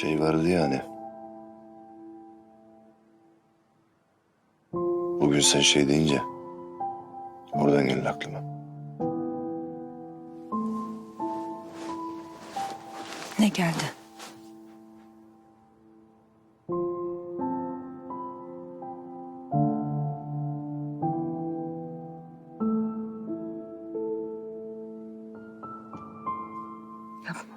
Şey vardı yani. Bugün sen şey deyince oradan geldi aklıma. Ne geldi? Yapma.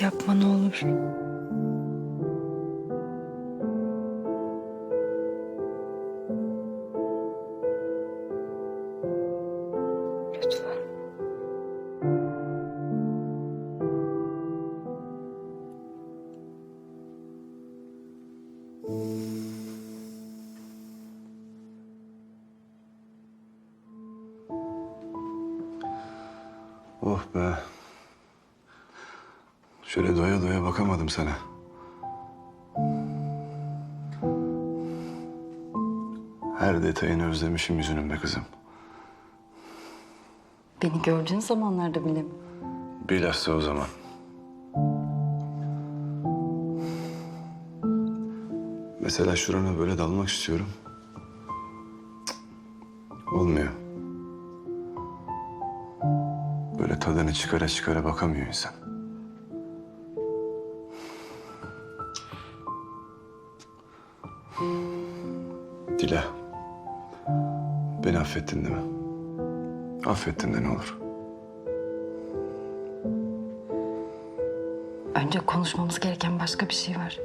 Yapma ne olur. Lütfen. Oh be. Şöyle doya doya bakamadım sana. Her detayını özlemişim yüzünün be kızım. Beni gördüğün zamanlarda bile mi? Bilhassa o zaman. Mesela şurana böyle dalmak istiyorum. Cık, Olmuyor. Böyle tadını çıkara çıkara bakamıyor insan. Dila. Beni affettin değil mi? Affettin de ne olur. Önce konuşmamız gereken başka bir şey var.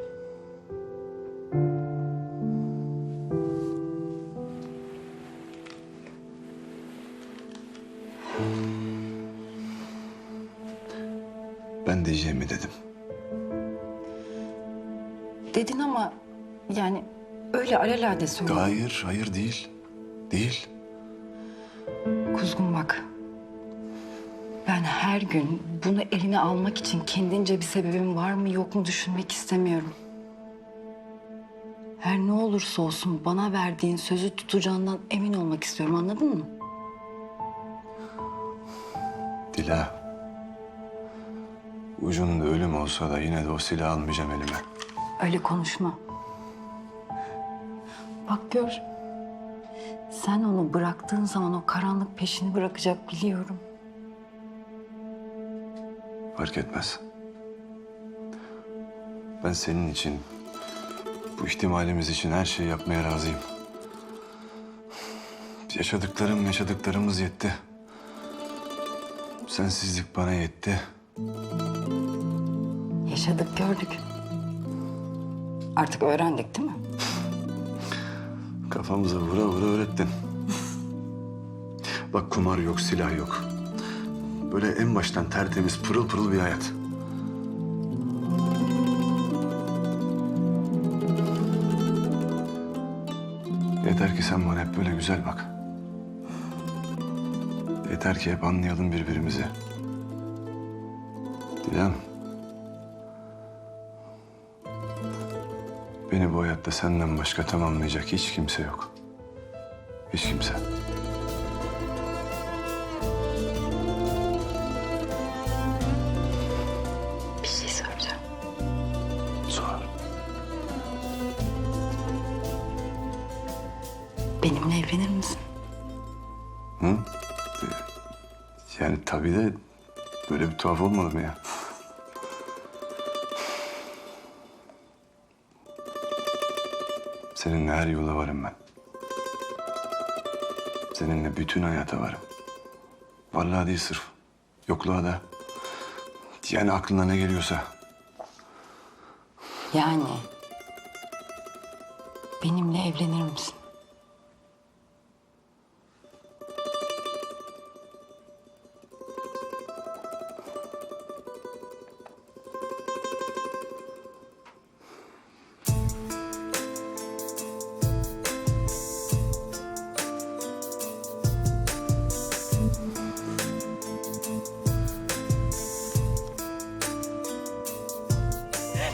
Ben diyeceğimi dedim. Dedin ama yani öyle alelade söyledin. Hayır, hayır değil. Değil. Kuzgun bak. Ben her gün bunu eline almak için kendince bir sebebim var mı yok mu düşünmek istemiyorum. Her ne olursa olsun bana verdiğin sözü tutacağından emin olmak istiyorum anladın mı? Dila. Ucunda ölüm olsa da yine de o silahı almayacağım elime. Öyle konuşma. Bak gör. Sen onu bıraktığın zaman o karanlık peşini bırakacak biliyorum. Fark etmez. Ben senin için, bu ihtimalimiz için her şeyi yapmaya razıyım. Yaşadıklarım, yaşadıklarımız yetti. Sensizlik bana yetti. Yaşadık gördük. Artık öğrendik değil mi? Kafamıza vura vura öğrettin. Bak kumar yok, silah yok. Böyle en baştan tertemiz, pırıl pırıl bir hayat. Yeter ki sen bana hep böyle güzel bak. Yeter ki hep anlayalım birbirimizi. Dilan. Beni bu hayatta senden başka tamamlayacak hiç kimse yok. Hiç kimse. Bir şey soracağım. Sor. Benimle evlenir misin? Hı? Yani tabii de böyle bir tuhaf olmadı mı ya? Seninle her yola varım ben. Seninle bütün hayata varım. Vallahi değil sırf. Yokluğa da. Yani aklına ne geliyorsa. Yani benimle evlenir misin?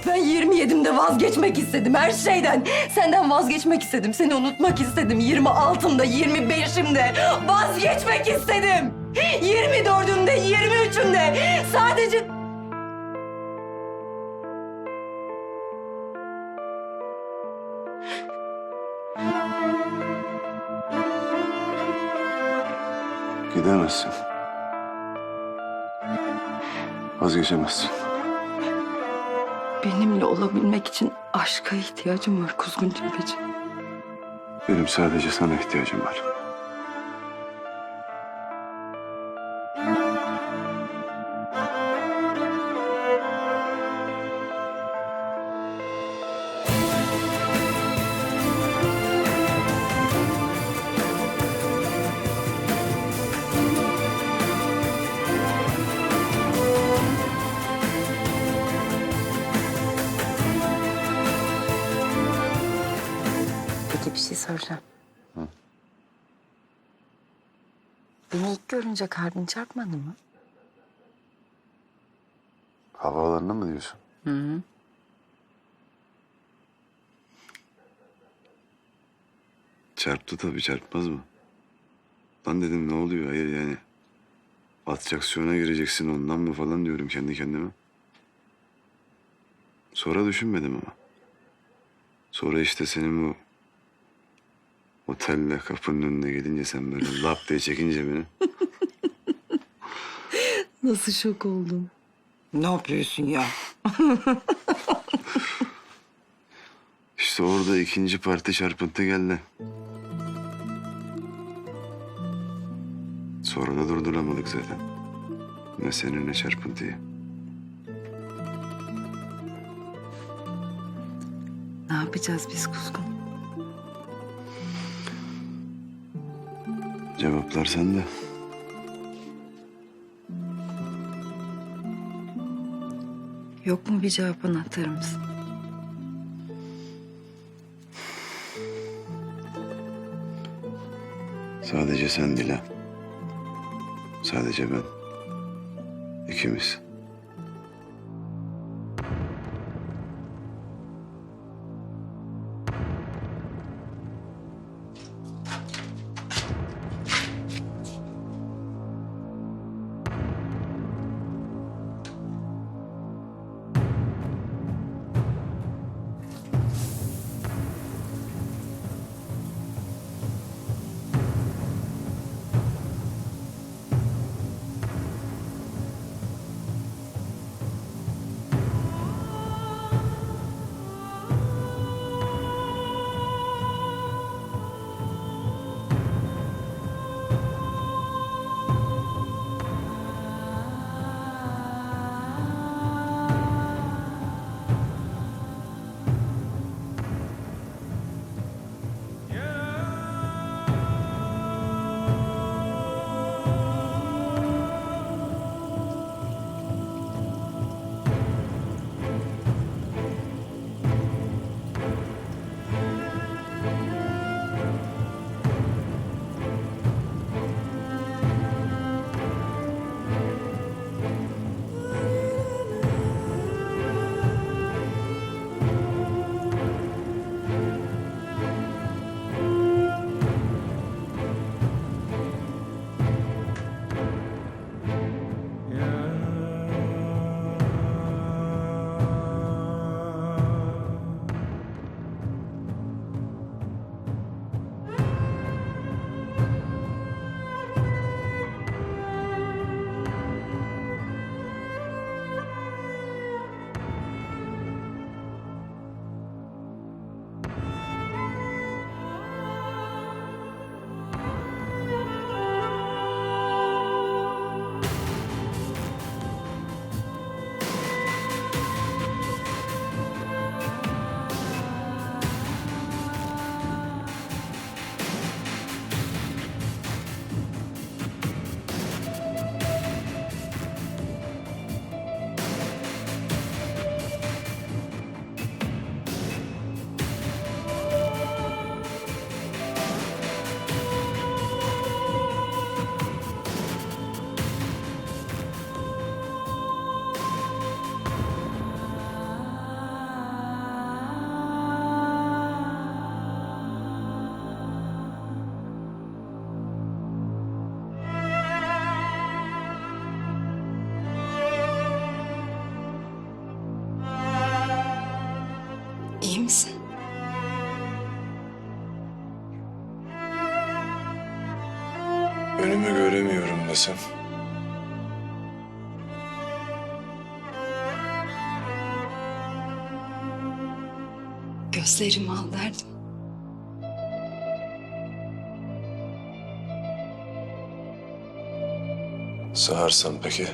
27'imde vazgeçmek istedim her şeyden. Senden vazgeçmek istedim. Seni unutmak istedim. 26'ımda, 25'imde vazgeçmek istedim. 24'ümde, 23'ümde sadece... Gidemezsin. Vazgeçemezsin. Benimle olabilmek için aşka ihtiyacım var Kuzgun Cepheci. Benim sadece sana ihtiyacım var. Şey soracağım. Beni ilk görünce kalbin çarpmadı mı? Havaalanına mı diyorsun? Çarptı tabii çarpmaz mı? Lan dedim ne oluyor hayır yani. Atraksiyona gireceksin ondan mı falan diyorum kendi kendime. Sonra düşünmedim ama. Sonra işte senin bu otelle kapının önüne gelince sen böyle lap diye çekince beni. Nasıl şok oldum. Ne yapıyorsun ya? İşte orada ikinci parti çarpıntı geldi. Sonra da durduramadık zaten. Ne seni ne çarpıntıyı. Ne yapacağız biz Kuzgun? Cevaplar sende. Yok mu bir cevap anahtarımız? Sadece sen Dila. Sadece ben. İkimiz. Önümü göremiyorum desem. Gözlerimi al derdim. Sağırsam peki?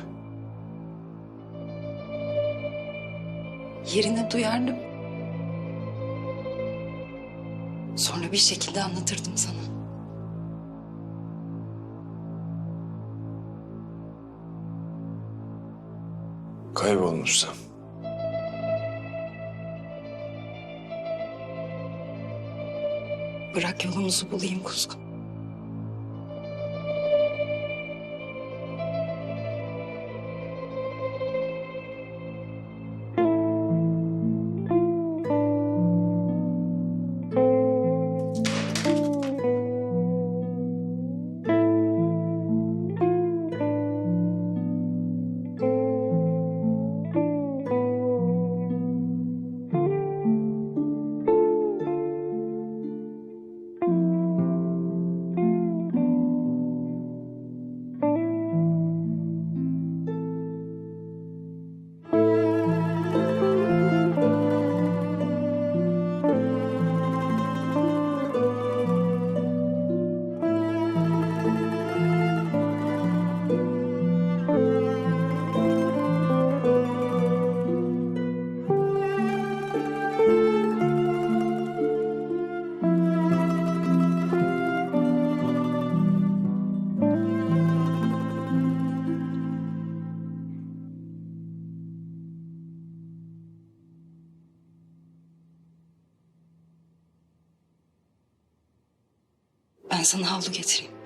Yerine duyardım. Sonra bir şekilde anlatırdım sana. Kaybolmuşsam. Bırak yolumuzu bulayım kuzgun. Sana havlu getireyim.